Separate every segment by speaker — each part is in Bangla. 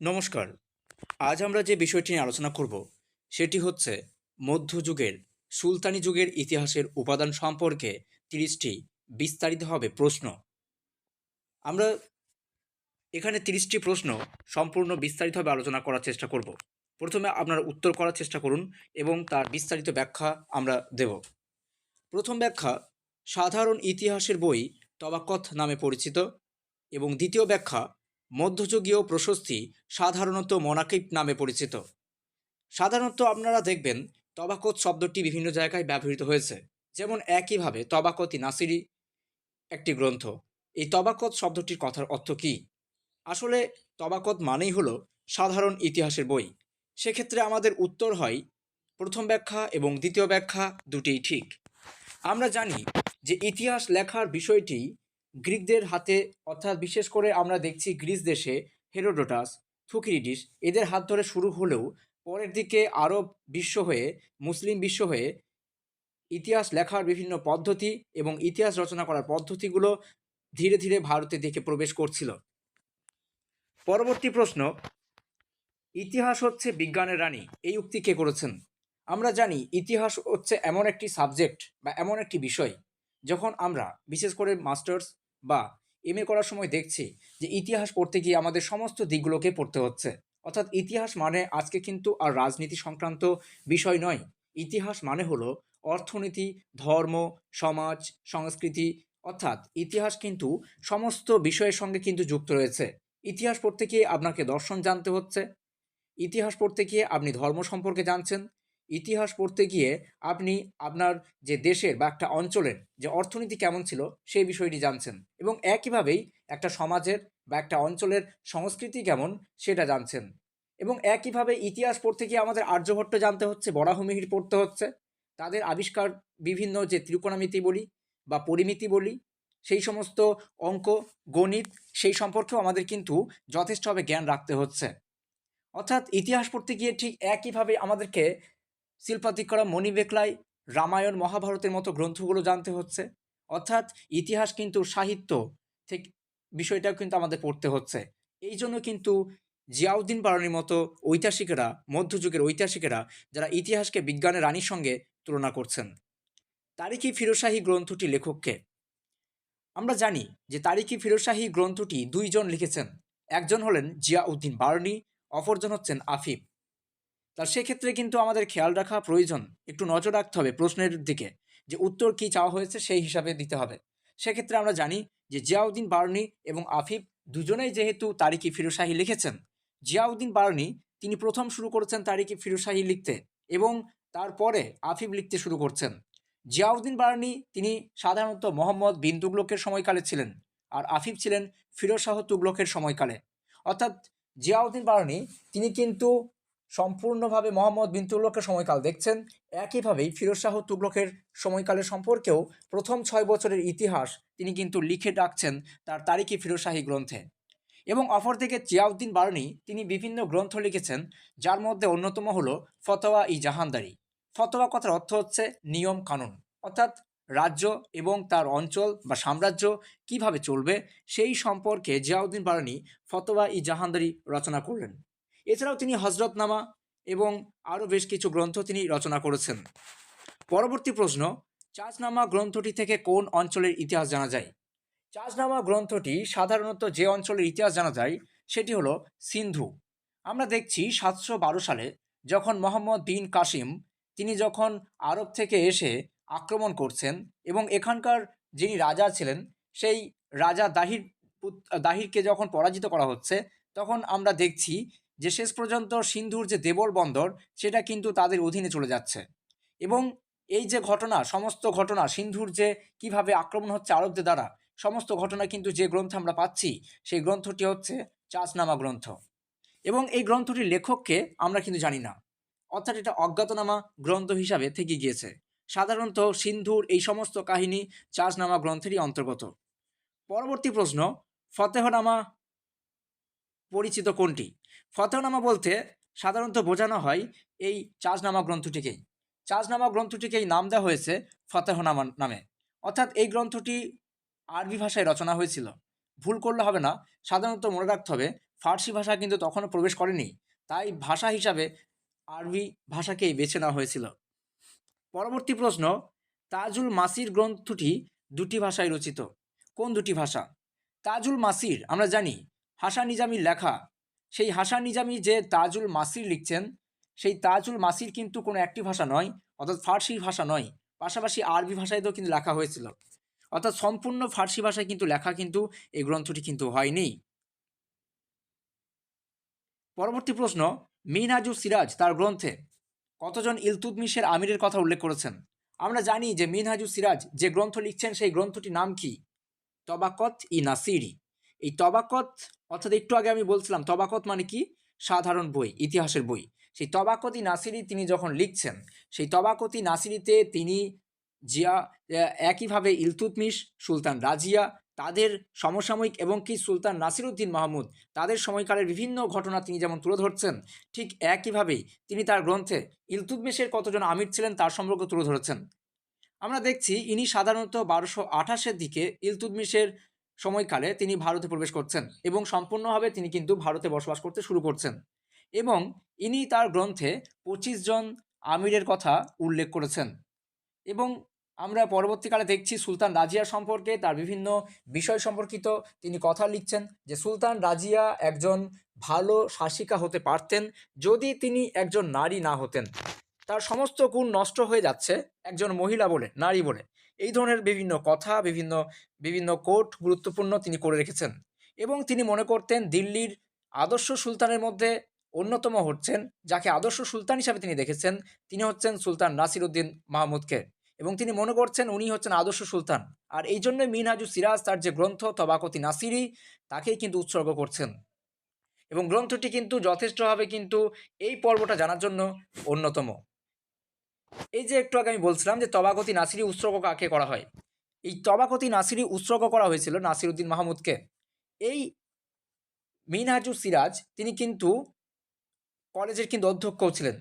Speaker 1: নমস্কার। আজ আমরা যে বিষয়টি নিয়ে আলোচনা করব, সেটি হচ্ছে মধ্যযুগের, সুলতানি যুগের ইতিহাসের উপাদান সম্পর্কে তিরিশটি বিস্তারিতভাবে প্রশ্ন। আমরা এখানে তিরিশটি প্রশ্ন সম্পূর্ণ বিস্তারিতভাবে আলোচনা করার চেষ্টা করব। প্রথমে আপনারা উত্তর করার চেষ্টা করুন এবং তার বিস্তারিত ব্যাখ্যা আমরা দেব। প্রথম ব্যাখ্যা, সাধারণ ইতিহাসের বই তবাকথ নামে পরিচিত এবং দ্বিতীয় ব্যাখ্যা মধ্যযুগীয় প্রশস্তি সাধারণত মনাকিব নামে পরিচিত। সাধারণত আপনারা দেখবেন তবাকত শব্দটি বিভিন্ন জায়গায় ব্যবহৃত হয়েছে। যেমন একইভাবে তবাকতি নাসিরি একটি গ্রন্থ। এই তবাকত শব্দটির কথার অর্থ কী? আসলে তবাকত মানেই হলো সাধারণ ইতিহাসের বই। সেক্ষেত্রে আমাদের উত্তর হয় প্রথম ব্যাখ্যা এবং দ্বিতীয় ব্যাখ্যা দুটিই ঠিক। আমরা জানি যে ইতিহাস লেখার বিষয়টি গ্রিকদের হাতে, অর্থাৎ বিশেষ করে আমরা দেখছি গ্রিস দেশে হেরোডোটাস, থুকিরিডিস, এদের হাত ধরে শুরু হলেও পরের দিকে আরব বিশ্ব হয়ে, মুসলিম বিশ্ব হয়ে ইতিহাস লেখার বিভিন্ন পদ্ধতি এবং ইতিহাস রচনা করার পদ্ধতিগুলো ধীরে ধীরে ভারতের দিকে প্রবেশ করছিল। পরবর্তী প্রশ্ন, ইতিহাস হচ্ছে বিজ্ঞানের রানী, এই উক্তি কে করেছেন? আমরা জানি ইতিহাস হচ্ছে এমন একটি সাবজেক্ট বা এমন একটি বিষয়, যখন আমরা, বিশেষ করে মাস্টার্স বা এম করার সময় দেখছি যে ইতিহাস পড়তে গিয়ে আমাদের সমস্ত দিকগুলোকে পড়তে হচ্ছে। অর্থাৎ ইতিহাস মানে আজকে কিন্তু আর রাজনীতি সংক্রান্ত বিষয় নয়। ইতিহাস মানে হলো অর্থনীতি, ধর্ম, সমাজ, সংস্কৃতি। অর্থাৎ ইতিহাস কিন্তু সমস্ত বিষয়ের সঙ্গে কিন্তু যুক্ত রয়েছে। ইতিহাস পড়তে গিয়ে আপনাকে দর্শন জানতে হচ্ছে। ইতিহাস পড়তে গিয়ে আপনি ধর্ম সম্পর্কে জানছেন। ইতিহাস পড়তে গিয়ে আপনি আপনার যে দেশের বা একটা অঞ্চলের যে অর্থনীতি কেমন ছিল সেই বিষয়টি জানছেন এবং একইভাবেই একটা সমাজের বা একটা অঞ্চলের সংস্কৃতি কেমন সেটা জানছেন। এবং একইভাবে ইতিহাস পড়তে গিয়ে আমাদের আর্যভট্ট জানতে হচ্ছে বরাহমিহির পড়তে হচ্ছে। তাদের আবিষ্কার বিভিন্ন যে ত্রিকোণমিতি বলি বা পরিমিতি বলি, সেই সমস্ত অঙ্ক, গণিত সেই সম্পর্কেও আমাদের কিন্তু যথেষ্টভাবে জ্ঞান রাখতে হচ্ছে। অর্থাৎ ইতিহাস পড়তে গিয়ে ঠিক একইভাবে আমাদেরকে শিল্পাতিকরা মণিবেকলাই রামায়ণ মহাভারতের মতো গ্রন্থগুলো জানতে হচ্ছে। অর্থাৎ ইতিহাস কিন্তু সাহিত্য থেকে বিষয়টাও কিন্তু আমাদের পড়তে হচ্ছে। এই জন্য কিন্তু জিয়াউদ্দিন বারানির মতো ঐতিহাসিকেরা, মধ্যযুগের ঐতিহাসিকেরা যারা ইতিহাসকে বিজ্ঞানের রানীর সঙ্গে তুলনা করছেন। তারিখি ফিরোশাহী গ্রন্থটি লেখককে। আমরা জানি যে তারিখি ফিরোশাহী গ্রন্থটি দুইজন লিখেছেন। একজন হলেন জিয়াউদ্দিন বার্নি অপরজন হচ্ছেন আফিফ। তা সেক্ষেত্রে কিন্তু আমাদের খেয়াল রাখা প্রয়োজন। একটু নজর রাখতে হবে প্রশ্নের দিকে যে উত্তর কী চাওয়া হয়েছে সেই হিসাবে দিতে হবে। সেক্ষেত্রে আমরা জানি যে জিয়াউদ্দিন বার্নি এবং আফিফ দুজনেই যেহেতু তারিকি ফিরোশাহী লিখেছেন, জিয়াউদ্দিন বার্নি তিনি প্রথম শুরু করেছেন তারিকি ফিরোশাহী লিখতে এবং তারপরে আফিফ লিখতে শুরু করছেন। জিয়াউদ্দিন বার্নি তিনি সাধারণত মোহাম্মদ বিন তুগলকের সময়কালে ছিলেন আর আফিফ ছিলেন ফিরোজ শাহ তুগলকের সময়কালে। অর্থাৎ জিয়াউদ্দিন বার্নি তিনি কিন্তু সম্পূর্ণভাবে মোহাম্মদ বিন তুগলকের সময়কাল দেখছেন। একইভাবেই ফিরোজ শাহ তুগলকের সময়কালের সম্পর্কেও প্রথম ছয় বছরের ইতিহাস তিনি কিন্তু লিখে ডাকছেন তার তারিখি ফিরোজশাহী গ্রন্থে। এবং অপর থেকে জিয়াউদ্দিন বার্নি তিনি বিভিন্ন গ্রন্থ লিখেছেন, যার মধ্যে অন্যতম হলো ফতোয়া ই জাহানদারি। ফতোয়া কথার অর্থ হচ্ছে নিয়ম কানুন, অর্থাৎ রাজ্য এবং তার অঞ্চল বা সাম্রাজ্য কীভাবে চলবে সেই সম্পর্কে জিয়াউদ্দিন বারানি ফতোয়া ই জাহানদারি রচনা করলেন। এছাড়াও তিনি হজরতনামা এবং আরও বেশ কিছু গ্রন্থ তিনি রচনা করেছেন। পরবর্তী প্রশ্ন চাষনামা গ্রন্থটি থেকে কোন অঞ্চলের ইতিহাস জানা যায়? চাষনামা গ্রন্থটি সাধারণত যে অঞ্চলের ইতিহাস জানা যায় সেটি হলো সিন্ধু। আমরা দেখছি সাতশো বারো সালে যখন মোহাম্মদ বিন কাসিম তিনি যখন আরব থেকে এসে আক্রমণ করছেন এবং এখানকার যিনি রাজা ছিলেন সেই রাজা দাহির দাহিরকে যখন পরাজিত করা হচ্ছে, তখন আমরা দেখছি যে শেষ পর্যন্ত সিন্ধুর যে দেবর বন্দর, সেটা কিন্তু তাদের অধীনে চলে যাচ্ছে। এবং এই যে ঘটনা, সমস্ত ঘটনা, সিন্ধুর যে কীভাবে আক্রমণ হচ্ছে আরবদের দ্বারা, সমস্ত ঘটনা কিন্তু যে গ্রন্থ আমরা পাচ্ছি, সেই গ্রন্থটি হচ্ছে চাষনামা গ্রন্থ। এবং এই গ্রন্থটির লেখককে আমরা কিন্তু জানি না। অর্থাৎ এটা অজ্ঞাতনামা গ্রন্থ হিসাবে থেকে গিয়েছে। সাধারণত সিন্ধুর এই সমস্ত কাহিনী চাষনামা গ্রন্থেরই অন্তর্গত। পরবর্তী প্রশ্ন, ফতেহনামা পরিচিত কোনটি? ফতেহনামা বলতে সাধারণত বোঝানো হয় এই চাষনামা গ্রন্থটিকেই। চাষনামা গ্রন্থটিকেই নাম দেওয়া হয়েছে ফতেহনামা নামে। অর্থাৎ এই গ্রন্থটি আরবি ভাষায় রচনা হয়েছিল। ভুল করলে হবে না, সাধারণত মনে রাখতে হবে, ফার্সি ভাষা কিন্তু তখনও প্রবেশ করেনি, তাই ভাষা হিসাবে আরবি ভাষাকেই বেছে নেওয়া হয়েছিল। পরবর্তী প্রশ্ন, তাজুল মাসির গ্রন্থটি দুটি ভাষায় রচিত। কোন দুটি ভাষা? তাজুল মাসির, আমরা জানি, হাসান নিজামির লেখা সেই হাসান নিজামি যে তাজুল মাসির লিখছেন, সেই তাজুল মাসির কিন্তু কোনো একটি ভাষা নয়, অর্থাৎ ফার্সি ভাষা নয়, পাশাপাশি আরবি ভাষায়তেও কিন্তু লেখা হয়েছিল। অর্থাৎ সম্পূর্ণ ফার্সি ভাষায় কিন্তু লেখা কিন্তু এই গ্রন্থটি কিন্তু হয়নি। পরবর্তী প্রশ্ন, মিনহাজু সিরাজ তার গ্রন্থে কতজন ইলতুতমিশের আমিরের কথা উল্লেখ করেছেন? আমরা জানি যে মিনহাজু সিরাজ যে গ্রন্থ লিখছেন, সেই গ্রন্থটির নাম কি? তবাকত ই নাসিরি। এই তবাকত অর্থাৎ একটু আগে আমি বলছিলাম, তবাকত মানে কি? সাধারণ বই, ইতিহাসের বই। সেই তবাকতি নাসিরি তিনি যখন লিখছেন, সেই তবাকতি নাসিরিতে তিনি জিয়া একইভাবে ইলতুতমিশ, সুলতান রাজিয়া, তাদের সমসাময়িক এবং কি সুলতান নাসিরুদ্দিন মাহমুদ, তাদের সময়কালের বিভিন্ন ঘটনা তিনি যেমন তুলে ধরছেন, ঠিক একইভাবেই তিনি তার গ্রন্থে ইলতুতমিশের কতজন আমির ছিলেন তার সম্পর্কে তুলে ধরেছেন। আমরা দেখছি ইনি সাধারণত বারোশো আঠাশের দিকে ইলতুতমিশের সময়কালে তিনি ভারতে প্রবেশ করছেন এবং সম্পূর্ণভাবে তিনি কিন্তু ভারতে বসবাস করতে শুরু করছেন। এবং ইনি তার গ্রন্থে পঁচিশ জন আমিরের কথা উল্লেখ করেছেন। এবং আমরা পরবর্তীকালে দেখছি সুলতান রাজিয়া সম্পর্কে তার বিভিন্ন বিষয় সম্পর্কিত তিনি কথা লিখছেন যে সুলতান রাজিয়া একজন ভালো শাসিকা হতে পারতেন যদি তিনি একজন নারী না হতেন। তার সমস্ত গুণ নষ্ট হয়ে যাচ্ছে একজন মহিলা বলে, নারী বলে। এই ধরনের বিভিন্ন কথা, বিভিন্ন বিভিন্ন কোট গুরুত্বপূর্ণ তিনি করে রেখেছেন। এবং তিনি মনে করতেন দিল্লির আদর্শ সুলতানের মধ্যে অন্যতম হচ্ছেন, যাকে আদর্শ সুলতান হিসাবে তিনি দেখেছেন, তিনি হচ্ছেন সুলতান নাসিরুদ্দিন মাহমুদকে। এবং তিনি মনে করছেন উনি হচ্ছেন আদর্শ সুলতান। আর এই জন্য মিনহাজু সিরাজ তার যে গ্রন্থ তবাকতি নাসিরি, তাকেই কিন্তু উৎসর্গ করছেন। এবং গ্রন্থটি কিন্তু যথেষ্টভাবে কিন্তু এই পর্বটা জানার জন্য অন্যতম। এই যে একটু আগে আমি বলছিলাম যে তবাকতি নাসিরি উৎসর্গ কাকে করা হয়? এই তবাকতি নাসিরি উৎসর্গ করা হয়েছিল নাসিরুদ্দিন মাহমুদকে। এই মিনহাজু সিরাজ, তিনি কিন্তু কলেজের কিন্তু অধ্যক্ষও ছিলেন।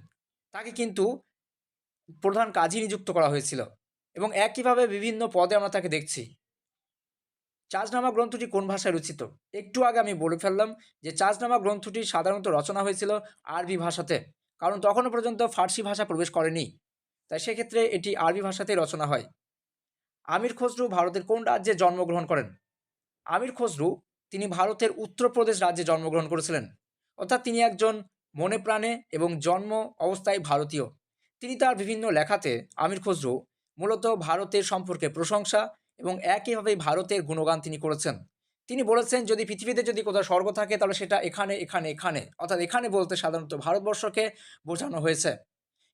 Speaker 1: তাকে কিন্তু প্রধান কাজী নিযুক্ত করা হয়েছিল এবং একইভাবে বিভিন্ন পদে আমরা তাকে দেখছি। চাজনামা গ্রন্থটি কোন ভাষায় রচিত? একটু আগে আমি বলে ফেললাম যে চাষনামা গ্রন্থটি সাধারণত রচনা হয়েছিল আরবি ভাষাতে, কারণ তখনও পর্যন্ত ফার্সি ভাষা প্রবেশ করেনি। তাই সেক্ষেত্রে এটি আরবি ভাষাতেই রচনা হয়। আমির খসরু ভারতের কোন রাজ্যে জন্মগ্রহণ করেন? আমির খসরু তিনি ভারতের উত্তরপ্রদেশ রাজ্যে জন্মগ্রহণ করেছিলেন। অর্থাৎ তিনি একজন মনে প্রাণে এবং জন্ম অবস্থায় ভারতীয়। তিনি তার বিভিন্ন লেখাতে আমির খসরু মূলত ভারতের সম্পর্কে প্রশংসা এবং একইভাবে ভারতের গুণগান তিনি করেছেন। তিনি বলেছেন, যদি পৃথিবীতে যদি কোথাও স্বর্গ থাকে, তাহলে সেটা এখানে এখানে এখানে। অর্থাৎ এখানে বলতে সাধারণত ভারতবর্ষকে বোঝানো হয়েছে।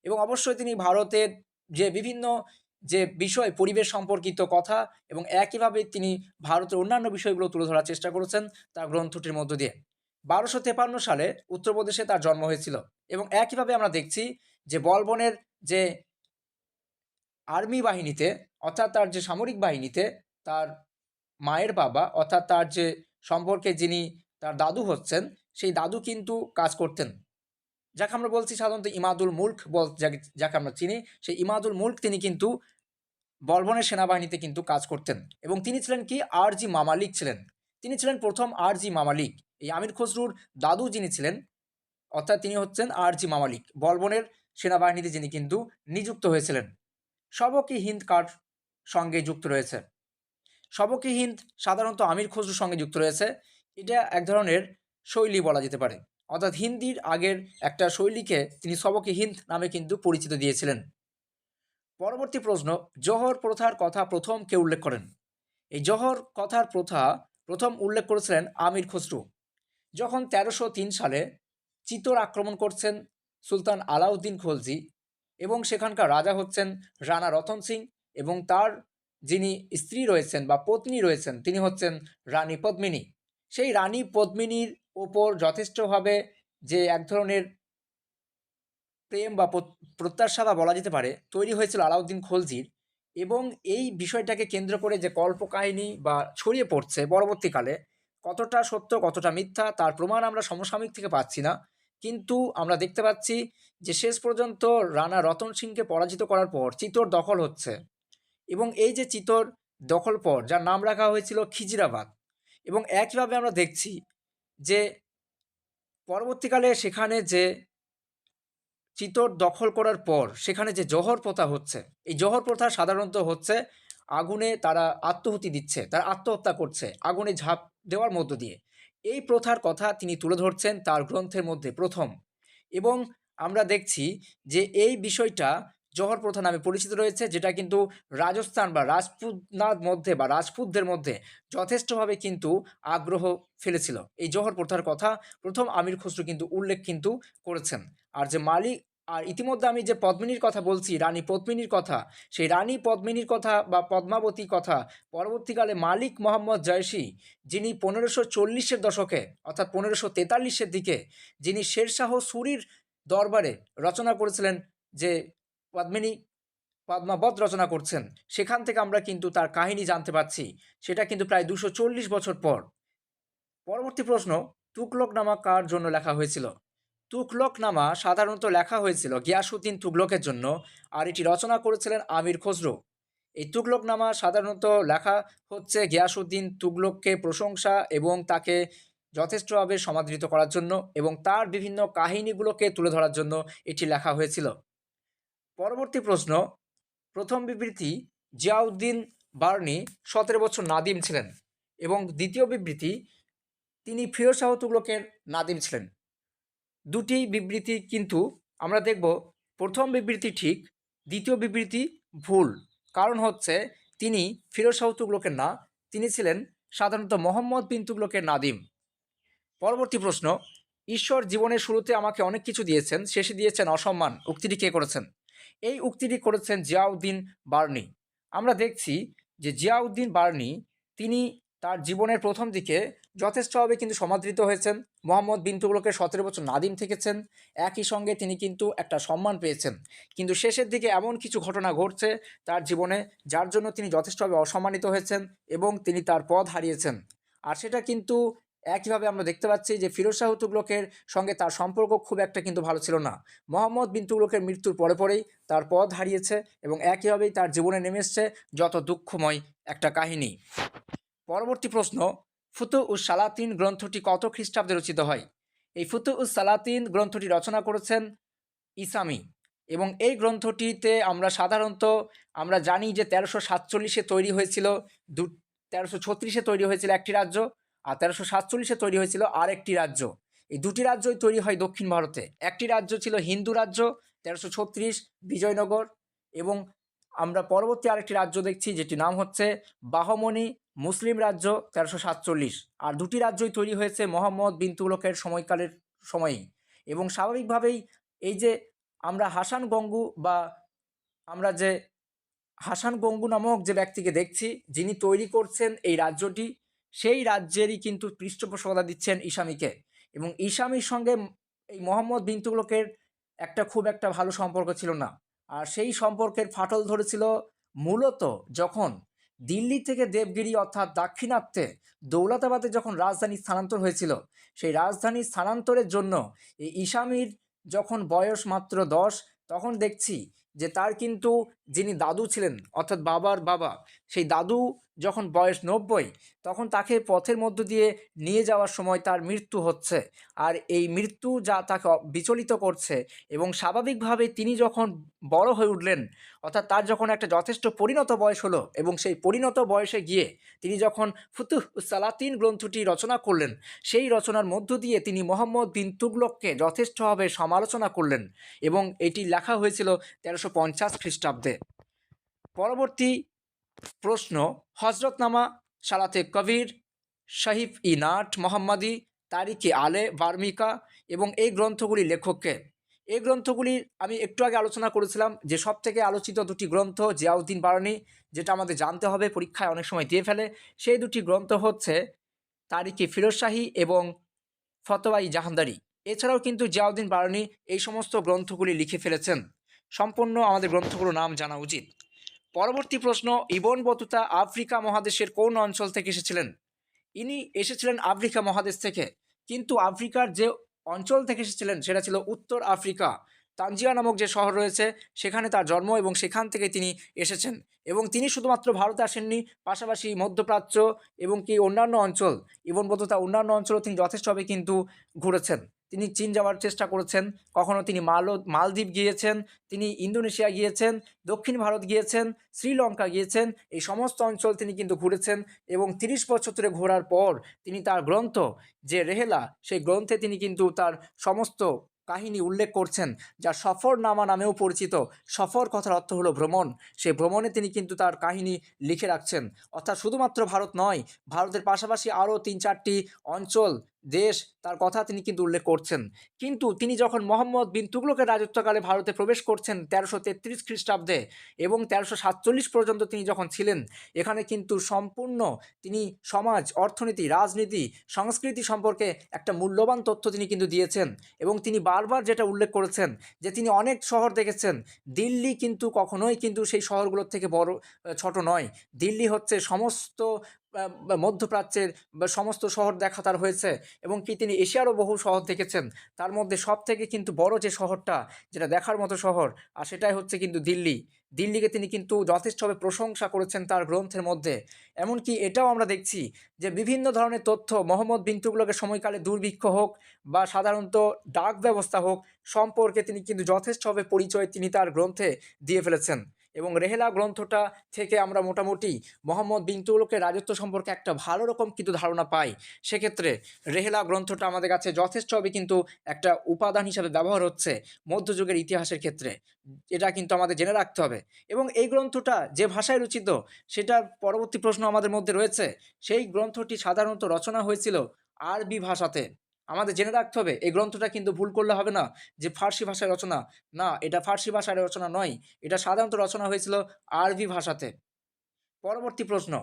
Speaker 1: এবং অবশ্যই তিনি ভারতের যে বিভিন্ন যে বিষয়, পরিবেশ সম্পর্কিত কথা এবং একইভাবে তিনি ভারতের অন্যান্য বিষয়গুলো তুলে ধরার চেষ্টা করেছেন তার গ্রন্থটির মধ্য দিয়ে। বারোশো তেপান্ন সালে উত্তরপ্রদেশে তার জন্ম হয়েছিল এবং একইভাবে আমরা দেখছি যে বলবনের যে আর্মি বাহিনীতে, অর্থাৎ তার যে সামরিক বাহিনীতে তার মায়ের বাবা, অর্থাৎ তার যে সম্পর্কে যিনি তার দাদু হচ্ছেন, সেই দাদু কিন্তু কাজ করতেন। যাকে আমরা বলছি সাধারণত ইমাদুল মুল্ক বল, যাকে আমরা চিনি, সেই ইমাদুল মুল্ক তিনি কিন্তু বলবনের সেনাবাহিনীতে কিন্তু কাজ করতেন। এবং তিনি ছিলেন কি? আর জি মামালিক ছিলেন। তিনি ছিলেন প্রথম আর জি মামালিক। এই আমির খসরুর দাদু যিনি ছিলেন, অর্থাৎ তিনি হচ্ছেন আর জি মামালিক। বলবনের সেনাবাহিনীতে যিনি কিন্তু নিযুক্ত হয়েছিলেন। সবকি হিন্দ কার সঙ্গে যুক্ত রয়েছে? সবকি হিন্দ সাধারণত আমির খসরুর সঙ্গে যুক্ত রয়েছে। এটা এক ধরনের শৈলী বলা যেতে পারে। অর্থাৎ হিন্দির আগের একটা শৈলীকে তিনি সবকে হিন্দ নামে কিন্তু পরিচিত দিয়েছিলেন। পরবর্তী প্রশ্ন, জহর প্রথার কথা প্রথম কে উল্লেখ করেন? এই জহর কথার প্রথা প্রথম উল্লেখ করেছিলেন আমির খসরু। যখন তেরোশো সালে চিতোর আক্রমণ করছেন সুলতান আলাউদ্দিন খলজি এবং সেখানকার রাজা হচ্ছেন রানা রতন সিং এবং তার যিনি স্ত্রী রয়েছেন বা পত্নী রয়েছেন, তিনি হচ্ছেন রানী পদ্মিনী। সেই রানী পদ্মিনীর ওপর যথেষ্টভাবে যে এক ধরনের প্রেম বা প্রত্যাশা বা বলা যেতে পারে, তৈরি হয়েছিল আলাউদ্দিন খলজির এবং এই বিষয়টাকে কেন্দ্র করে যে কল্পকাহিনী বা ছড়িয়ে পড়ছে পরবর্তীকালে, কতটা সত্য, কতটা মিথ্যা, তার প্রমাণ আমরা সমসাময়িক থেকে পাচ্ছি না। কিন্তু আমরা দেখতে পাচ্ছি যে শেষ পর্যন্ত রানা রতন সিংকে পরাজিত করার পর চিতোর দখল হচ্ছে এবং এই যে চিতোর দখল পর, যার নাম রাখা হয়েছিল খিজিরাবাদ এবং একইভাবে আমরা দেখছি যে পরবর্তীকালে সেখানে যে চিতর দখল করার পর সেখানে যে জহর প্রথা হচ্ছে, এই জহর প্রথা সাধারণত হচ্ছে আগুনে তারা আত্মহুতি দিচ্ছে, তারা আত্মহত্যা করছে, আগুনে ঝাঁপ দেওয়ার মধ্য দিয়ে। এই প্রথার কথা তিনি তুলে ধরছেন তার গ্রন্থের মধ্যে প্রথম। এবং আমরা দেখছি যে এই বিষয়টা জহর প্রথা নামে পরিচিত রয়েছে, যেটা কিন্তু রাজস্থান বা রাজপুতনার মধ্যে বা রাজপুতদের মধ্যে যথেষ্টভাবে কিন্তু আগ্রহ ফেলেছিল। এই জহর প্রথার কথা প্রথম আমির খসরু কিন্তু উল্লেখ কিন্তু করেছেন। আর যে মালিক, আর ইতিমধ্যে আমি যে পদ্মিনীর কথা বলছি, রানী পদ্মিনীর কথা, সেই রানী পদ্মিনীর কথা বা পদ্মাবতী কথা, পরবর্তীকালে মালিক মোহাম্মদ জয়সী, যিনি পনেরোশো চল্লিশের দশকে, অর্থাৎ পনেরোশো তেতাল্লিশের দিকে, যিনি শেরশাহ সুরির দরবারে রচনা করেছিলেন যে পদ্মিনী পদ্মাবত রচনা করছেন। সেখান থেকে আমরা কিন্তু তার কাহিনী জানতে পারছি। সেটা কিন্তু প্রায় দুশো চল্লিশ বছর পর। পরবর্তী প্রশ্ন তুকলকনামা কার জন্য লেখা হয়েছিল? তুকলকনামা সাধারণত লেখা হয়েছিল গিয়াসুদ্দিন তুগলকের জন্য আর এটি রচনা করেছিলেন আমির খসরু। এই তুগলকনামা সাধারণত লেখা হচ্ছে গিয়াসুদ্দিন তুগলককে প্রশংসা এবং তাকে যথেষ্টভাবে সমাদৃত করার জন্য এবং তার বিভিন্ন কাহিনীগুলোকে তুলে ধরার জন্য এটি লেখা হয়েছিল। পরবর্তী প্রশ্ন, প্রথম বিবৃতি জিয়াউদ্দিন বার্নি সতেরো বছর নাদিম ছিলেন এবং দ্বিতীয় বিবৃতি, তিনি ফিরোজ শাহ তুগলকের নাদিম ছিলেন। দুটি বিবৃতি কিন্তু আমরা দেখব। প্রথম বিবৃতি ঠিক, দ্বিতীয় বিবৃতি ভুল। কারণ হচ্ছে, তিনি ফিরোজ শাহ তুগলকের না, তিনি ছিলেন সাধারণত মোহাম্মদ বিন তুগলকের নাদিম। পরবর্তী প্রশ্ন, ঈশ্বর জীবনের শুরুতে আমাকে অনেক কিছু দিয়েছেন, শেষে দিয়েছেন অসম্মান। উক্তিটি কে করেছেন? এই উক্তিটি করেছেন জিয়াউদ্দিন বার্নি। আমরা দেখছি যে জিয়াউদ্দিন বার্নি, তিনি তার জীবনের প্রথম দিকে যথেষ্টভাবে কিন্তু সমাদৃত হয়েছেন। মোহাম্মদ বিন তুগলকের সতেরো বছর নাদিম থেকেছেন। একই সঙ্গে তিনি কিন্তু একটা সম্মান পেয়েছেন। কিন্তু শেষের দিকে এমন কিছু ঘটনা ঘটছে তার জীবনে যার জন্য তিনি যথেষ্টভাবে অসম্মানিত হয়েছেন এবং তিনি তার পদ হারিয়েছেন। আর সেটা কিন্তু একইভাবে আমরা দেখতে পাচ্ছি যে ফিরোজ শাহ তুগলকের সঙ্গে তার সম্পর্ক খুব একটা কিন্তু ভালো ছিল না। মোহাম্মদ বিন তুগলকের মৃত্যুর পরে পরেই তার পদ হারিয়েছে এবং একইভাবেই তার জীবনে নেমে এসছে যত দুঃখময় একটা কাহিনী। পরবর্তী প্রশ্ন, ফুতু উস সালাতিন গ্রন্থটি কত খ্রিস্টাব্দে রচিত হয়? এই ফুতু উস সালাতিন গ্রন্থটি রচনা করেছেন ইসামি এবং এই গ্রন্থটিতে আমরা সাধারণত আমরা জানি যে তেরোশো সাতচল্লিশে তৈরি হয়েছিল, দু তেরোশো ছত্রিশে তৈরি হয়েছিল একটি রাজ্য আর তেরোশো সাতচল্লিশে তৈরি হয়েছিল আর একটি রাজ্য। এই দুটি রাজ্যই তৈরি হয় দক্ষিণ ভারতে। একটি রাজ্য ছিল হিন্দু রাজ্য, তেরোশো ছত্রিশ, বিজয়নগর এবং আমরা পরবর্তী আরেকটি রাজ্য দেখছি যেটি নাম হচ্ছে বাহমনি মুসলিম রাজ্য, তেরোশো সাতচল্লিশ। আর দুটি রাজ্যই তৈরি হয়েছে মোহাম্মদ বিন তুগলকের সময়কালের সময়েই। এবং স্বাভাবিকভাবেই এই যে আমরা হাসান গঙ্গু বা আমরা যে হাসান গঙ্গু নামক যে ব্যক্তিকে দেখছি, যিনি তৈরি করছেন এই রাজ্যটি সেই রাজ্যেরই কিন্তু পৃষ্ঠপোষকতা দিচ্ছেন ইসামিকে এবং ইসামির সঙ্গে এই মোহাম্মদ বিন তুগলকের একটা খুব একটা ভালো সম্পর্ক ছিল না। আর সেই সম্পর্কের ফাটল ধরেছিল মূলত যখন দিল্লি থেকে দেবগিরি অর্থাৎ দাক্ষিণাত্যে দৌলতাবাদে যখন রাজধানী স্থানান্তর হয়েছিল, সেই রাজধানী স্থানান্তরের জন্য এই ইসামির যখন বয়স মাত্র দশ, তখন দেখছি যে তার কিন্তু যিনি দাদু ছিলেন, অর্থাৎ বাবার বাবা, সেই দাদু যখন বয়স নব্বই, তখন তাকে পথের মধ্য দিয়ে নিয়ে যাওয়ার সময় তার মৃত্যু হচ্ছে। আর এই মৃত্যু যা তাকে বিচলিত করছে এবং স্বাভাবিকভাবে তিনি যখন বড় হয়ে উঠলেন, অর্থাৎ তার যখন একটা যথেষ্ট পরিণত বয়স হলো এবং সেই পরিণত বয়সে গিয়ে তিনি যখন ফুতুহ সালাতিন গ্রন্থটি রচনা করলেন, সেই রচনার মধ্য দিয়ে তিনি মোহাম্মদ বিন তুগলককে যথেষ্টভাবে সমালোচনা করলেন এবং এটি লেখা হয়েছিল তেরোশো পঞ্চাশ খ্রিস্টাব্দে। পরবর্তী প্রশ্ন হজরতনামা সালাতে কবির, শাহিফ ই নাট মোহাম্মদী, তারিখে আলে, বার্মিকা এবং এই গ্রন্থগুলি লেখককে এই গ্রন্থগুলি আমি একটু আগে আলোচনা করেছিলাম যে সব থেকে আলোচিত দুটি গ্রন্থ জিয়াউদ্দিন বারানি, যেটা আমাদের জানতে হবে, পরীক্ষায় অনেক সময় দিয়ে ফেলে। সেই দুটি গ্রন্থ হচ্ছে তারিখে ফিরোজ শাহী এবং ফতোয়াই জাহানদারি এছাড়াও কিন্তু জিয়াউদ্দিন বারানি এই সমস্ত গ্রন্থগুলি লিখে ফেলেছেন। সম্পূর্ণ আমাদের গ্রন্থগুলোর নাম জানা উচিত। পরবর্তী প্রশ্ন, ইবন বতুতা আফ্রিকা মহাদেশের কোন অঞ্চল থেকে এসেছিলেন? ইনি এসেছিলেন আফ্রিকা মহাদেশ থেকে, কিন্তু আফ্রিকার যে অঞ্চল থেকে এসেছিলেন সেটা ছিল উত্তর আফ্রিকা। তানজিয়া নামক যে শহর রয়েছে, সেখানে তার জন্ম এবং সেখান থেকে তিনি এসেছেন এবং তিনি শুধুমাত্র ভারতে আসেননি, পাশাপাশি মধ্যপ্রাচ্য এবং কি অন্যান্য অঞ্চল, ইবন বতুতা অন্যান্য অঞ্চলও তিনি যথেষ্টভাবে কিন্তু ঘুরেছেন। তিনি চীন যাওয়ার চেষ্টা করেছেন, কখনো তিনি মাল, মালদ্বীপ গিয়েছেন, তিনি ইন্দোনেশিয়া গিয়েছেন, দক্ষিণ ভারত গিয়েছেন, শ্রীলঙ্কা গিয়েছেন, এই সমস্ত অঞ্চল তিনি কিন্তু ঘুরেছেন এবং তিরিশ বছর ধরে ঘোরার পর তিনি তার গ্রন্থ যে রেহেলা, সেই গ্রন্থে তিনি কিন্তু তার সমস্ত কাহিনী উল্লেখ করছেন, যা সফরনামা নামেও পরিচিত। সফর কথার অর্থ হলো ভ্রমণ। সেই ভ্রমণে তিনি কিন্তু তার কাহিনী লিখে রাখছেন। অর্থাৎ শুধুমাত্র ভারত নয়, ভারতের পাশাপাশি আরও তিন চারটি অঞ্চল দেশ, তার কথা তিনি কিন্তু উল্লেখ করছেন। কিন্তু তিনি যখন মোহাম্মদ বিন তুগলকের রাজত্বকালে ভারতে প্রবেশ করছেন তেরোশো তেত্রিশ খ্রিস্টাব্দে এবং তেরোশো সাতচল্লিশ পর্যন্ত তিনি যখন ছিলেন, এখানে কিন্তু সম্পূর্ণ তিনি সমাজ, অর্থনীতি, রাজনীতি, সংস্কৃতি সম্পর্কে একটা মূল্যবান তথ্য তিনি কিন্তু দিয়েছেন। এবং তিনি বারবার যেটা উল্লেখ করেছেন যে তিনি অনেক শহর দেখেছেন, দিল্লি কিন্তু কখনোই কিন্তু সেই শহরগুলোর থেকে বড়, ছোট নয়। দিল্লি হচ্ছে সমস্ত মধ্যপ্রাচ্যের সমস্ত শহর দেখা তার হয়েছে এবং কি তিনি এশিয়ারও বহু শহর দেখেছেন। তার মধ্যে সব থেকে কিন্তু বড় যে শহরটা, যেটা দেখার মতো শহর, আর সেটাই হচ্ছে কিন্তু দিল্লি। দিল্লিকে তিনি কিন্তু যথেষ্টভাবে প্রশংসা করেছেন তার গ্রন্থের মধ্যে। এমনকি এটাও আমরা দেখছি যে বিভিন্ন ধরনের তথ্য, মোহাম্মদ বিন তুগলকের সময়কালে দুর্ভিক্ষ হোক বা সাধারণত ডাক ব্যবস্থা হোক, সম্পর্কে তিনি কিন্তু যথেষ্টভাবে পরিচয় তিনি তার গ্রন্থে দিয়ে ফেলেছেন। এবং রেহেলা গ্রন্থটা থেকে আমরা মোটামুটি মোহাম্মদ বিন তুগলকের রাজত্ব সম্পর্কে একটা ভালো রকম কিন্তু ধারণা পাই। সেক্ষেত্রে রেহেলা গ্রন্থটা আমাদের কাছে যথেষ্টভাবে কিন্তু একটা উপাদান হিসাবে ব্যবহার হচ্ছে মধ্যযুগের ইতিহাসের ক্ষেত্রে। এটা কিন্তু আমাদের জেনে রাখতে হবে। এবং এই গ্রন্থটা যে ভাষায় রচিত সেটার পরবর্তী প্রশ্ন আমাদের মধ্যে রয়েছে। সেই গ্রন্থটি সাধারণত রচনা হয়েছিল আরবি ভাষাতে। আমাদের জেনে রাখতে হবে, এই গ্রন্থটা কিন্তু ভুল করলে হবে না যে ফার্সি ভাষায় রচনা। না, এটা ফার্সি ভাষায় রচনা নয়, এটা সাধারণত রচনা হয়েছিল আরবি ভাষাতে। পরবর্তী প্রশ্ন,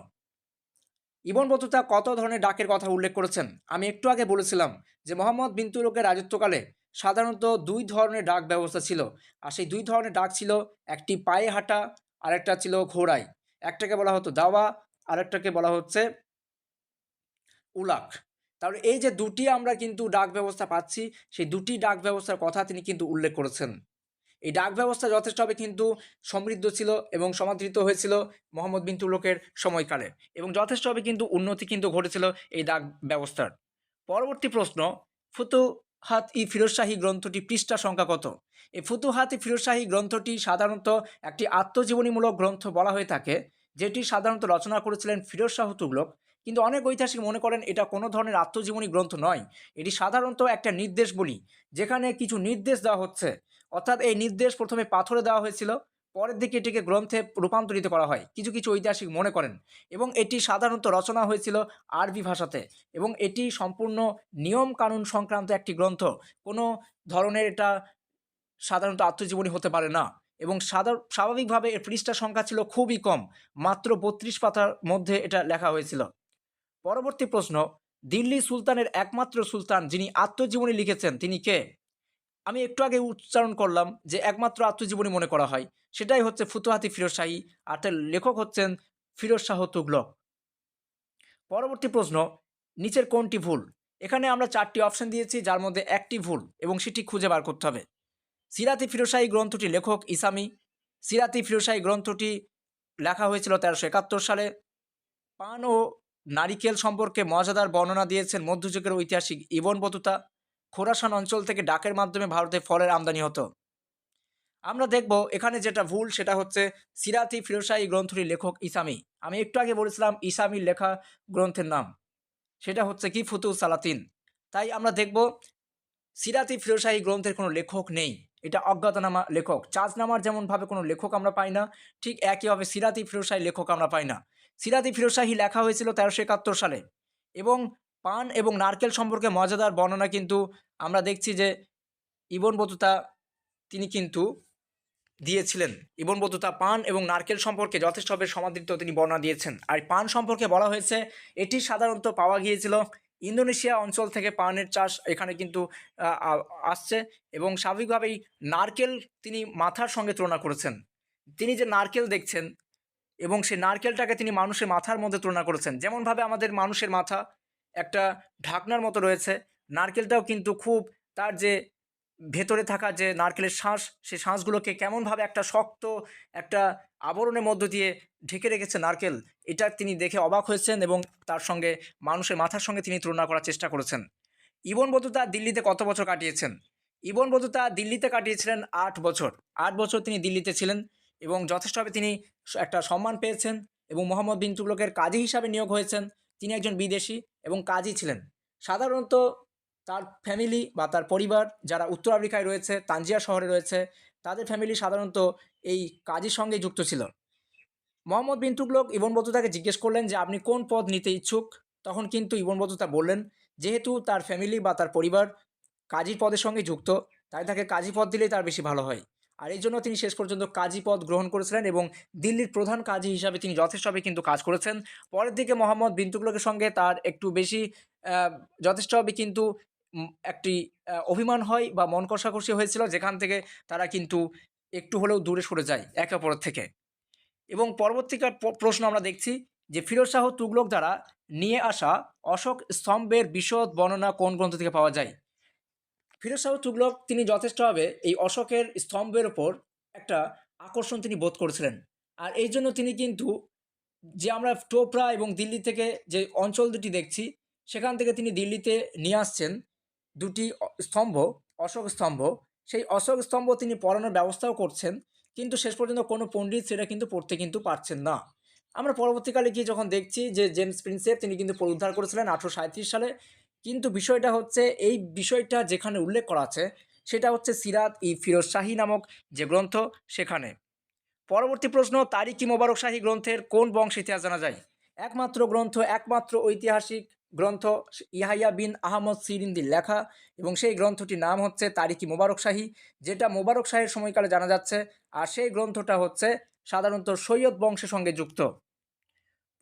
Speaker 1: ইবন বতুতা কত ধরনের ডাকের কথা উল্লেখ করেছেন? আমি একটু আগে বলেছিলাম যে মোহাম্মদ বিন রাজত্বকালে সাধারণত দুই ধরনের ডাক ব্যবস্থা ছিল, আর সেই দুই ধরনের ডাক ছিল একটি পায়ে হাঁটা, আর একটা ছিল ঘোড়ায়। একটাকে বলা হতো দাওয়া, আরেকটাকে বলা হচ্ছে উলাক। তাহলে এই যে দুটি আমরা কিন্তু ডাক ব্যবস্থা পাচ্ছি, সেই দুটি ডাক ব্যবস্থার কথা তিনি কিন্তু উল্লেখ করেছেন। এই ডাক ব্যবস্থা যথেষ্টভাবে কিন্তু সমৃদ্ধ ছিল এবং সমাদৃত হয়েছিল মোহাম্মদ বিন তুগলকের সময়কালে এবং যথেষ্টভাবে কিন্তু উন্নতি কিন্তু ঘটেছিল এই ডাক ব্যবস্থার। পরবর্তী প্রশ্ন, ফুতুহাত ই ফিরোজশাহী গ্রন্থটি পৃষ্ঠা সংখ্যা কত? এই ফুতুহাত ই ফিরোজশাহী গ্রন্থটি সাধারণত একটি আত্মজীবনীমূলক গ্রন্থ বলা হয়ে থাকে, যেটি সাধারণত রচনা করেছিলেন ফিরোজ শাহ তুগলক। কিন্তু অনেক ঐতিহাসিক মনে করেন এটা কোনো ধরনের আত্মজীবনী গ্রন্থ নয়। এটি সাধারণত একটা নির্দেশ বলি, যেখানে কিছু নির্দেশ দেওয়া হচ্ছে। অর্থাৎ এই নির্দেশ প্রথমে পাথরে দেওয়া হয়েছিল, পরের দিকে এটিকে গ্রন্থে রূপান্তরিত করা হয়, কিছু কিছু ঐতিহাসিক মনে করেন। এবং এটি সাধারণত রচনা হয়েছিল আরবি ভাষাতে। এবং এটি সম্পূর্ণ নিয়ম কানুন সংক্রান্ত একটি গ্রন্থ। কোনো ধরনের এটা সাধারণত আত্মজীবনী হতে পারে না। এবং সাধার স্বাভাবিকভাবে এর পৃষ্ঠা সংখ্যা ছিল খুবই কম। মাত্র বত্রিশ পাতার মধ্যে এটা লেখা হয়েছিল। পরবর্তী প্রশ্ন, দিল্লি সুলতানের একমাত্র সুলতান যিনি আত্মজীবনী লিখেছেন তিনি কে? আমি একটু আগে উচ্চারণ করলাম যে একমাত্র আত্মজীবনী মনে করা হয়। সেটাই হচ্ছে ফুতুহাতি ফিরোজ শাহী, আর তার লেখক হচ্ছেন ফিরোজ শাহ তুগলক। পরবর্তী প্রশ্ন, নিচের কোনটি ভুল? এখানে আমরা চারটি অপশন দিয়েছি, যার মধ্যে একটি ভুল এবং সেটি খুঁজে বার করতে হবে। সিরাতি ফিরোশাহী গ্রন্থটি লেখক ইসামি। সিরাতি ফিরোশাহী গ্রন্থটি লেখা হয়েছিল তেরোশো একাত্তর সালে। পান ও নারিকেল সম্পর্কে মজাদার বর্ণনা দিয়েছেন মধ্যযুগের ঐতিহাসিক ইবন বতুতা। খোরাসান অঞ্চল থেকে ডাকের মাধ্যমে ভারতে ফলের আমদানি হতো। আমরা দেখব এখানে যেটা ভুল সেটা হচ্ছে সিরাতি ফিরোশাহী গ্রন্থটির লেখক ইসামি। আমি একটু আগে বলেছিলাম ইসামির লেখা গ্রন্থের নাম। সেটা হচ্ছে কি ফুতু সালাতিন। তাই আমরা দেখব সিরাতি ফিরোশাহী গ্রন্থের কোনো লেখক নেই। এটা অজ্ঞাতনামা লেখক। চাঁদনামার যেমনভাবে কোনো লেখক আমরা পাই না, ঠিক একইভাবে সিরাতি ফিরোশাহী লেখক আমরা পাই না। সিরাতি ফিরোশাহী লেখা হয়েছিল তেরোশো একাত্তর সালে এবং পান এবং নারকেল সম্পর্কে মজাদার বর্ণনা কিন্তু আমরা দেখছি যে ইবন বতুতা তিনি কিন্তু দিয়েছিলেন। ইবন বতুতা পান এবং নারকেল সম্পর্কে যথেষ্টভাবে সমাদৃত তিনি বর্ণনা দিয়েছেন। আর পান সম্পর্কে বলা হয়েছে, এটি সাধারণত পাওয়া গিয়েছিল ইন্দোনেশিয়া অঞ্চল থেকে পানের চাষ এখানে কিন্তু আসছে এবং স্বাভাবিকভাবেই নারকেল তিনি মাথার সঙ্গে তুলনা করেছেন। তিনি যে নারকেল দেখছেন এবং সেই নারকেলটাকে তিনি মানুষের মাথার মধ্যে তুলনা করেছেন। যেমনভাবে আমাদের মানুষের মাথা একটা ঢাকনার মতো রয়েছে, নারকেলটাও কিন্তু খুব তার যে ভেতরে থাকা যে নারকেলের শ্বাস সেই শ্বাসগুলোকে কেমনভাবে একটা শক্ত একটা আবরণের মধ্য দিয়ে ঢেকে রেখেছে নারকেল, এটা তিনি দেখে অবাক হয়েছেন এবং তার সঙ্গে মানুষের মাথার সঙ্গে তিনি তুলনা করার চেষ্টা করেছেন। ইবন বতুতা দিল্লিতে কত বছর কাটিয়েছেন? ইবন বতুতা দিল্লিতে কাটিয়েছিলেন আট বছর। আট বছর তিনি দিল্লিতে ছিলেন এবং যথেষ্টভাবে তিনি একটা সম্মান পেয়েছেন এবং মোহাম্মদ বিন তুগলকের কাজী হিসাবে নিয়োগ হয়েছেন। তিনি একজন বিদেশি এবং কাজী ছিলেন। সাধারণত তার ফ্যামিলি বা তার পরিবার যারা উত্তর আফ্রিকায় রয়েছে, তানজিয়া শহরে রয়েছে, তাদের ফ্যামিলি সাধারণত এই কাজের সঙ্গে যুক্ত ছিল। মোহাম্মদ বিন তুগলক ইবন বতুতাকে জিজ্ঞেস করলেন যে, আপনি কোন পদ নিতে ইচ্ছুক? তখন কিন্তু ইবন বতুতা বললেন, যেহেতু তার ফ্যামিলি বা তার পরিবার কাজী পদের সঙ্গে যুক্ত, তাই তাকে কাজী পদ দিলেই তার বেশি ভালো হয়। আর এই জন্য তিনি শেষ পর্যন্ত কাজী পদ গ্রহণ করেছিলেন এবং দিল্লির প্রধান কাজী হিসাবে তিনি যথেষ্টভাবে কিন্তু কাজ করেছেন। পরের দিকে মোহাম্মদ বিন তুগলকের সঙ্গে তার একটু বেশি যথেষ্টভাবে কিন্তু একটি অভিমান হয় বা মন কষাকষি হয়েছিল যেখান থেকে তারা কিন্তু একটু হলেও দূরে সরে যায় একে অপরের থেকে। এবং পরবর্তীকার প্রশ্ন আমরা দেখছি যে ফিরোজ শাহ তুগলক দ্বারা নিয়ে আসা অশোক স্তম্ভের বিশদ বর্ণনা কোন গ্রন্থ থেকে পাওয়া যায়? ফিরোজ শাহ তুগলক তিনি যথেষ্টভাবে এই অশোকের স্তম্ভের ওপর একটা আকর্ষণ তিনি বোধ করেছিলেন। আর এই জন্য তিনি কিন্তু যে আমরা টোপরা এবং দিল্লি থেকে যে অঞ্চল দুটি দেখছি, সেখান থেকে তিনি দিল্লিতে নিয়ে আসছেন। দুটি স্তম্ভ, অশোক স্তম্ভ। সেই অশোক স্তম্ভ তিনি পড়ানোর ব্যবস্থাও করছেন, কিন্তু শেষ পর্যন্ত কোনো পণ্ডিত সেটা কিন্তু পড়তে কিন্তু পারছেন না। আমরা পরবর্তীকালে গিয়ে যখন দেখছি যে জেমস প্রিন্সেপ তিনি কিন্তু পুনরুদ্ধার করেছিলেন আঠেরো সালে, কিন্তু বিষয়টা হচ্ছে এই বিষয়টা যেখানে উল্লেখ করা আছে, সেটা হচ্ছে সিরাত ই ফিরোজ শাহী নামক যে গ্রন্থ সেখানে। পরবর্তী প্রশ্ন তারিকি মোবারক শাহী গ্রন্থের কোন বংশ ইতিহাস জানা যায়? একমাত্র গ্রন্থ, একমাত্র ঐতিহাসিক গ্রন্থ ইহাইয়া বিন আহমদ সিরিন্দির লেখা এবং সেই গ্রন্থটির নাম হচ্ছে তারিকি মোবারক শাহী, যেটা মোবারক শাহের সময়কালে জানা যাচ্ছে। আর সেই গ্রন্থটা হচ্ছে সাধারণত সৈয়দ বংশের সঙ্গে যুক্ত।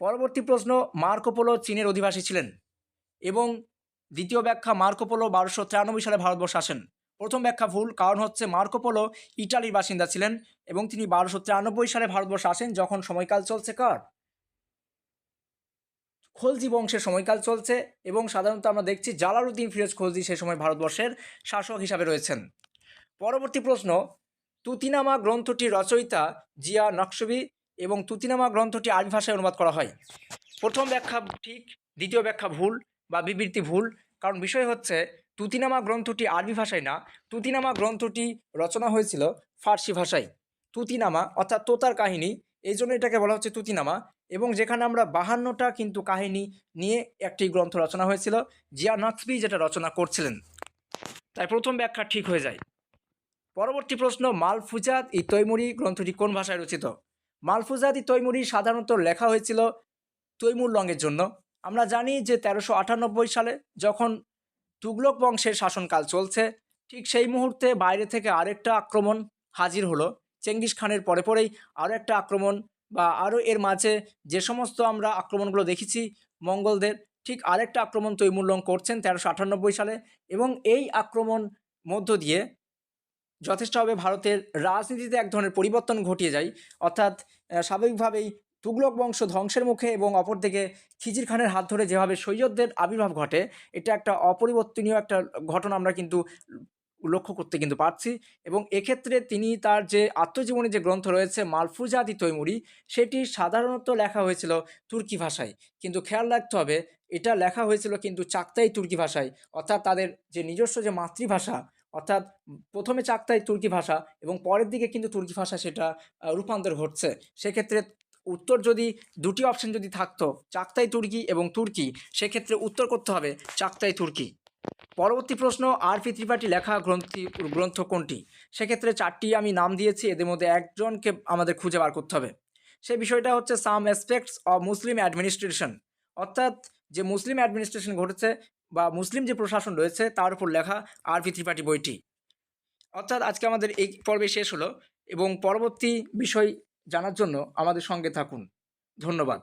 Speaker 1: পরবর্তী প্রশ্ন মার্কোপোলো চীনের অধিবাসী ছিলেন এবং দ্বিতীয় ব্যাখ্যা মার্কোপোলো বারোশো তিরানব্বই সালে ভারতবর্ষ আসেন। প্রথম ব্যাখ্যা ভুল, কারণ হচ্ছে মার্কোপোলো ইটালির বাসিন্দা ছিলেন এবং তিনি বারোশো তিরানব্বই সালে ভারতবর্ষ আসেন, যখন সময়কাল চলছে কার? খলজি বংশের সময়কাল চলছে এবং সাধারণত আমরা দেখছি জালালউদ্দিন ফিরোজ খলজি সে সময় ভারতবর্ষের শাসক হিসাবে রয়েছেন। পরবর্তী প্রশ্ন, তুতিনামা গ্রন্থটির রচয়িতা জিয়া নকশবি এবং তুতিনামা গ্রন্থটি আরবি ভাষায় অনুবাদ করা হয়। প্রথম ব্যাখ্যা ঠিক, দ্বিতীয় ব্যাখ্যা ভুল বা বিবৃতি ভুল, কারণ বিষয় হচ্ছে তুতিনামা গ্রন্থটি আরবি ভাষায় না, তুতিনামা গ্রন্থটি রচনা হয়েছিল ফার্সি ভাষায়। তুতিনামা অর্থাৎ তোতার কাহিনী, এই জন্য এটাকে বলা হচ্ছে তুতিনামা। এবং যেখানে আমরা বাহান্নটা কিন্তু কাহিনী নিয়ে একটি গ্রন্থ রচনা হয়েছিল, জিয়া নকসবি যেটা রচনা করছিলেন। তাই প্রথম ব্যাখ্যা ঠিক হয়ে যায়। পরবর্তী প্রশ্ন মালফুজাত ই তৈমুরি গ্রন্থটি কোন ভাষায় রচিত? মালফুজাত ই তৈমুরি সাধারণত লেখা হয়েছিল তৈমুর লঙ্গের জন্য। আমরা জানি যে তেরোশো আটানব্বই সালে যখন তুগলক বংশের শাসনকাল চলছে, ঠিক সেই মুহূর্তে বাইরে থেকে আরেকটা আক্রমণ হাজির হলো। চেঙ্গিস খানের পরে পরেই আরও একটা আক্রমণ বা আরও এর মাঝে যে সমস্ত আমরা আক্রমণগুলো দেখেছি মঙ্গলদের, ঠিক আরেকটা আক্রমণ তৈমুরলং করছেন তেরোশো আটানব্বই সালে এবং এই আক্রমণ মধ্য দিয়ে যথেষ্টভাবে ভারতের রাজনীতিতে এক ধরনের পরিবর্তন ঘটিয়ে যায়। অর্থাৎ স্বাভাবিকভাবেই তুগলক বংশ ধ্বংসের মুখে এবং অপরদিকে খিজির খানের হাত ধরে যেভাবে সৈয়দদের আবির্ভাব ঘটে, এটা একটা অপরিবর্তনীয় একটা ঘটনা আমরা কিন্তু লক্ষ্য করতে কিন্তু পারছি। এবং এক্ষেত্রে তিনি তার যে আত্মজীবনী যে গ্রন্থ রয়েছে মালফুজাদি তৈমুরি, সেটি সাধারণত লেখা হয়েছিল তুর্কি ভাষায়। কিন্তু খেয়াল রাখতে হবে, এটা লেখা হয়েছিল কিন্তু চাকতাই তুর্কি ভাষায়। অর্থাৎ তাদের যে নিজস্ব যে মাতৃভাষা, অর্থাৎ প্রথমে চাকতাই তুর্কি ভাষা এবং পরের দিকে কিন্তু তুর্কি ভাষা সেটা রূপান্তর ঘটছে। সেক্ষেত্রে উত্তর যদি, দুটি অপশন যদি থাকতো, চাকতাই তুর্কি এবং তুর্কি, সেক্ষেত্রে উত্তর করতে হবে চাকতাই তুর্কি। পরবর্তী প্রশ্ন আরপি ত্রিপাঠী লেখা গ্রন্থি, গ্রন্থ কোনটি? সেক্ষেত্রে চারটি আমি নাম দিয়েছি, এদের মধ্যে একজনকে আমাদের খুঁজে বার করতে হবে। সেই বিষয়টা হচ্ছে some aspects of Muslim administration. অর্থাৎ যে মুসলিম অ্যাডমিনিস্ট্রেশন ঘটেছে বা মুসলিম যে প্রশাসন রয়েছে, তার উপর লেখা আরপি ত্রিপাঠী বইটি। অর্থাৎ আজকে আমাদের এই পর্বে শেষ হলো এবং পরবর্তী বিষয় জানার জন্য আমাদের সঙ্গে থাকুন। ধন্যবাদ।